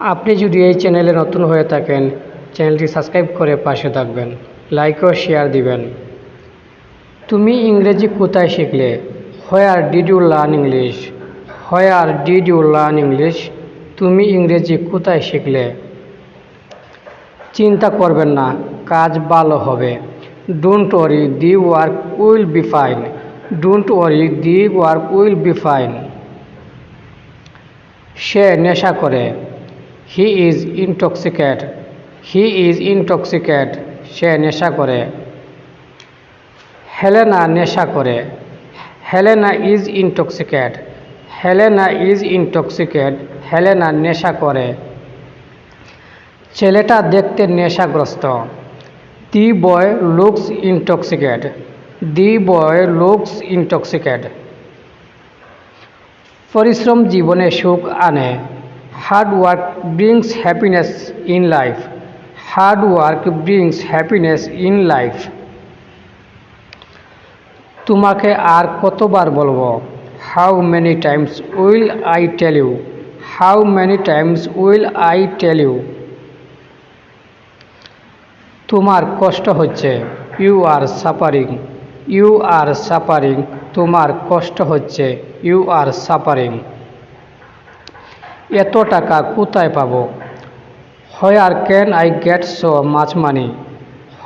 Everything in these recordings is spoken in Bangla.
আপনি যদি এই চ্যানেলে নতুন হয়ে থাকেন, চ্যানেলটি সাবস্ক্রাইব করে পাশে থাকবেন লাইক ও শেয়ার দিবেন। তুমি ইংরেজি কোথায় শিখলে? Where did you learn English where did you learn English তুমি ইংরেজি কোথায় শিখলে? চিন্তা করবেন না, কাজ ভালো হবে। Don't worry the work will be fine don't worry the work will be fine সে নেশা করে। He is intoxicate, he is intoxicate, সে নেশা করে। হেলেনা নেশা করে। Helena is intoxicate, Helena is intoxicate, Helena নেশা করে। ছেলেটা দেখতে নেশাগ্রস্ত। The boy looks intoxicate, the boy looks intoxicate. পরিশ্রম জীবনে সুখ আনে। Hard work brings happiness in life hard work brings happiness in life তোমাকে আর কতবার বলব how many times will I tell you how many times will I tell you তোমার কষ্ট হচ্ছে। You are suffering you are suffering তোমার কষ্ট হচ্ছে। ইউ আর সাফারিং এত টাকা কোথায় পাবো? Where can I get so much money?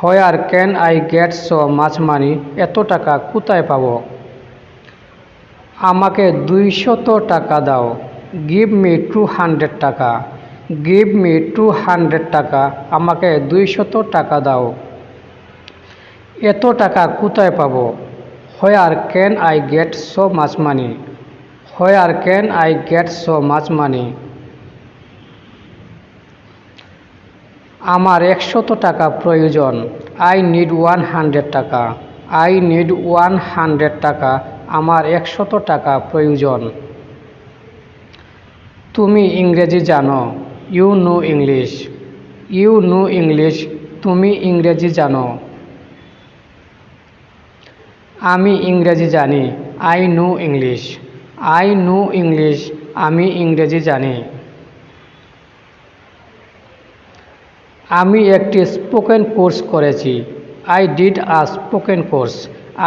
Where can I get so much money? এত টাকা কোথায় পাবো? আমাকে দুইশত টাকা দাও। Give me two hundred taka. Give me two hundred taka. আমাকে দুইশত টাকা দাও। এত টাকা কোথায় পাবো? Where can I get so much money? Where can I get so much money আমার একশত টাকা প্রয়োজন। I need one hundred taka. I need one hundred taka. আমার একশত টাকা প্রয়োজন। তুমি ইংরেজি জানো। You know English you know English তুমি ইংরেজি জানো। আমি ইংরেজি জানি। I know English I know English আমি ইংরেজি জানি। আমি একটি স্পোকেন কোর্স করেছি। I did a spoken course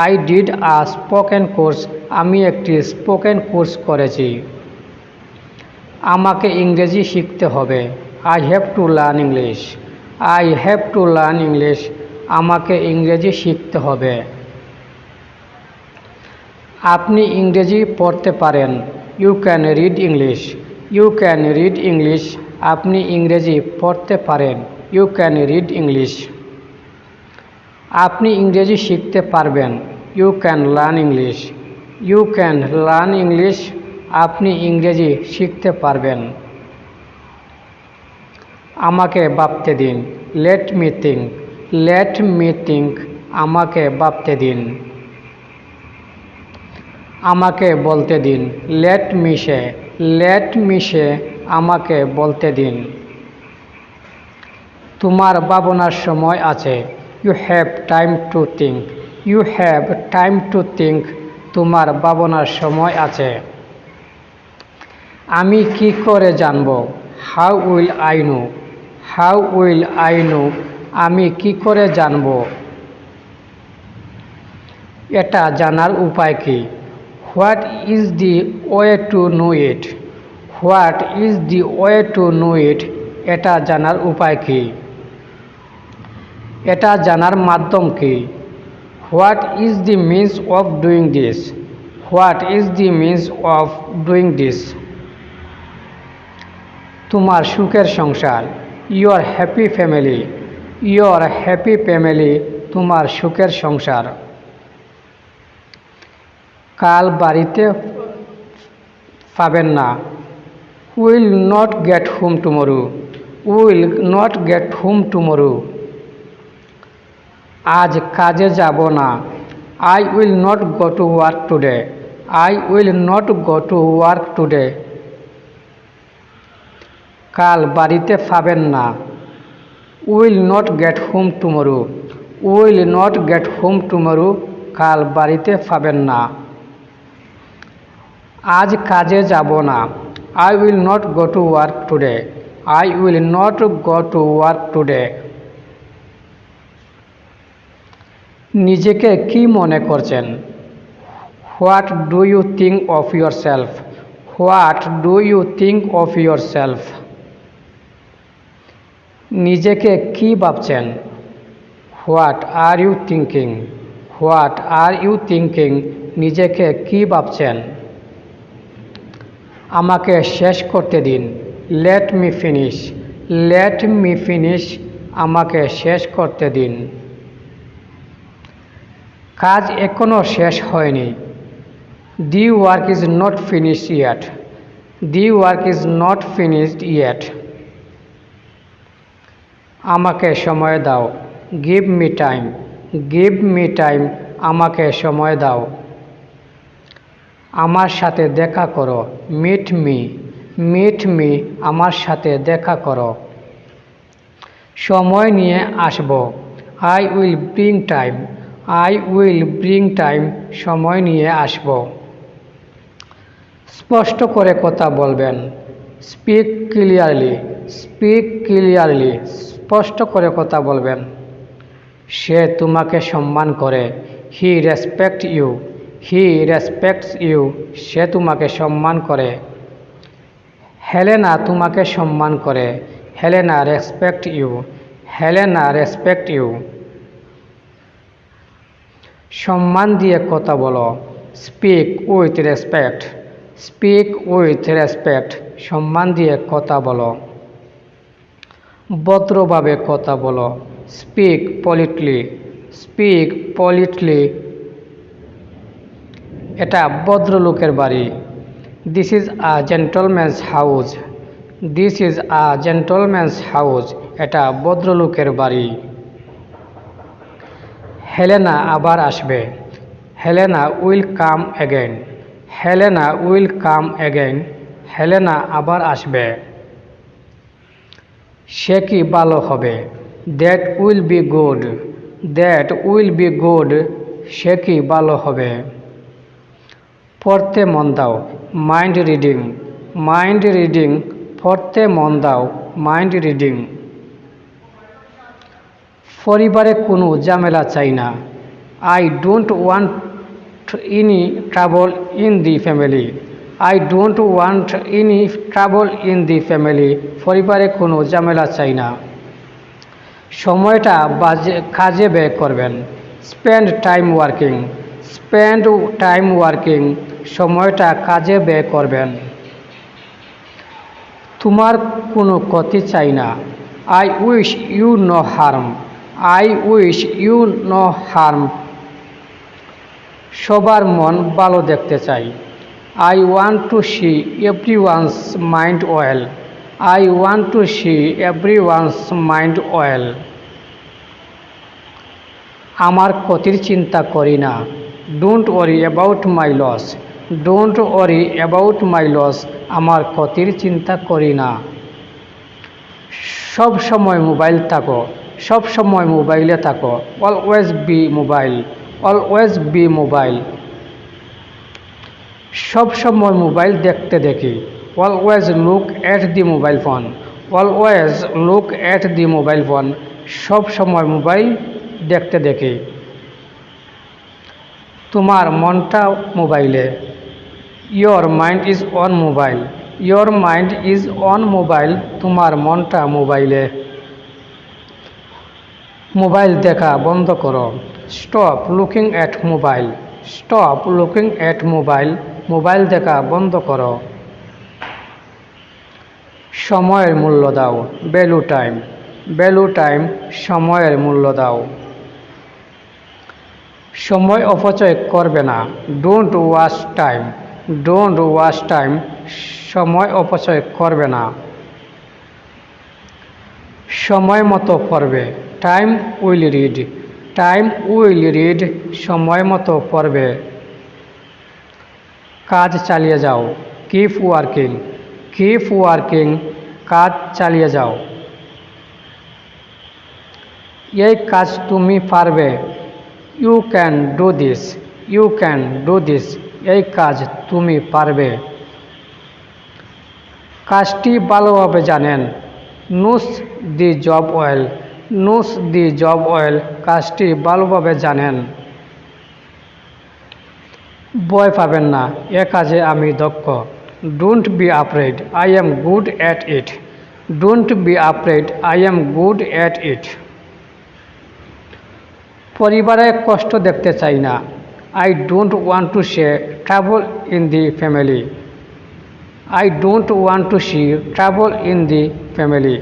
I did a spoken course আমি একটি স্পোকেন কোর্স করেছি। আমাকে ইংরেজি শিখতে হবে। I have to learn English I have to learn English আমাকে ইংরেজি শিখতে হবে। আপনি ইংরেজি পড়তে পারেন। You can read English you can read English আপনি ইংরেজি পড়তে পারেন। ইউ ক্যান রিড ইংলিশ আপনি ইংরেজি শিখতে পারবেন। You can learn English you can learn English আপনি ইংরেজি শিখতে পারবেন। আমাকে ভাবতে দিন। Let me think let me think আমাকে ভাবতে দিন। আমাকে বলতে দিন। লেট মিশে লেট মিশে আমাকে বলতে দিন। তোমার ভাবনার সময় আছে। You have time to think you have time to think তোমার ভাবনার সময় আছে। আমি কি করে জানব? How will I know how will I know আমি কি করে জানব? এটা জানার উপায় কি? What is the way to know it? What is the way to know it? এটা জানার উপায় কি? এটা জানার মাধ্যম কি? What is the means of doing this? What is the means of doing this? তোমার সুখের সংসার your happy family your happy family, তোমার সুখের সংসার। কাল বাড়িতে পাবেন না। Will not get home tomorrow. Will not get home tomorrow. আজ কাজে যাব না। I will not go to work today. I will not go to work today. কাল বাড়িতে পাবেন না। Will not get home tomorrow. Will not get home tomorrow. কাল বাড়িতে পাবেন না। আজ কাজে যাব না। I will not go to work today I will not go to work today নিজেকে কি মনে করছেন? What do you think of your self what do you think of your self নিজেকে কি ভাবছেন? What are you thinking what are you thinking নিজেকে কি ভাবছেন? আমাকে শেষ করতে দিন। Let me finish let me finish আমাকে শেষ করতে দিন। কাজ এখনও শেষ হয়নি। The work is not finish yet the work is not finished yet আমাকে সময় দাও। Give me time give me time আমাকে সময় দাও। আমার সাথে দেখা করো। মিট মি মিট মি আমার সাথে দেখা করো। সময় নিয়ে আসব। I will bring time I will bring time সময় নিয়ে আসব। স্পষ্ট করে কথা বলবেন। স্পিক ক্লিয়ারলি স্পিক ক্লিয়ারলি স্পষ্ট করে কথা বলবেন। সে তোমাকে সম্মান করে। He respect you he respects you, সে তোমাকে সম্মান করে। হেলেনা তোমাকে সম্মান করে। Helena respect you. Helena respect you. সম্মান দিয়ে কথা বলো। Speak with respect. Speak with respect. সম্মান দিয়ে কথা বলো। ভদ্রভাবে কথা বলো। Speak politely. স্পিক পলিটলি এটা ভদ্রলোকের বাড়ি। This is a gentleman's house this is a gentleman's house এটা ভদ্রলোকের বাড়ি। হেলেনা আবার আসবে। Helena will come again Helena will come again Helena আবার আসবে। সে কি ভালো হবে? That will be good that will be good সে কি ভালো হবে? পড়তে মন দাও। মাইন্ড রিডিং মাইন্ড রিডিং পড়তে মন দাও। মাইন্ড রিডিং পরিবারে কোনো ঝামেলা চাই না। I don't want any trouble in the family I don't want any trouble in the family পরিবারে কোনো ঝামেলা চাই না। সময়টা বাজে, কাজে ব্যয় করবেন। Spend time working spend time working সময়টা কাজে ব্যয় করবেন। তোমার কোনো ক্ষতি চাই না। I wish you no harm I wish you no harm সবার মন ভালো দেখতে চাই। I want to see every one's mind well I want to see every one's mind well আমার ক্ষতির চিন্তা করি না। Don't worry about my loss don't worry about my loss আমার ক্ষতির চিন্তা করি না। সব সময় মোবাইল থাকো, সব সময় মোবাইলে থাকো always be mobile always be mobile সব সময় মোবাইল দেখতে দেখি always look at the mobile phone always look at the mobile phone সব সময় মোবাইল দেখতে দেখি। তোমার মনটা মোবাইলে your mind is on mobile your mind is on mobile তোমার মনটা মোবাইলে মোবাইল দেখা বন্ধ করো। Stop looking at mobile stop looking at mobile mobile দেখা বন্ধ করো। সময়ের মূল্য দাও। ভ্যালু টাইম ভ্যালু টাইম সময়ের মূল্য দাও। সময় অপচয় করবে না। Don't wash time don't wash time সময় অপচয় করবে না। সময় মতো পড়বে time will read time will read সময় মতো পড়বে। কাজ চালিয়ে যাও কিপ ওয়ার্কিং কিপ ওয়ার্কিং কাজ চালিয়ে যাও। এই কাজ তুমি পারবে। You can do this you can do this এই কাজ তুমি পারবে। কাজটি ভালোভাবে জানেন। Knows the job well. Knows the job well কাজটি ভালোভাবে জানেন। ভয় পাবেন না, এ কাজে আমি দক্ষ। Don't be afraid, I am good at it. Don't be afraid, I am good at it. পরিবারে কষ্ট দেখতে চাই না। I don't want to say travel in the family I don't want to see travel in the family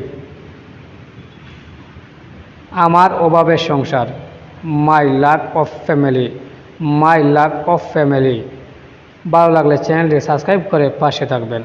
আমার অভাবের সংসার। My luck of family my luck of family ভালো লাগলে চ্যানেলটি সাবস্ক্রাইব করে পাশে থাকবেন।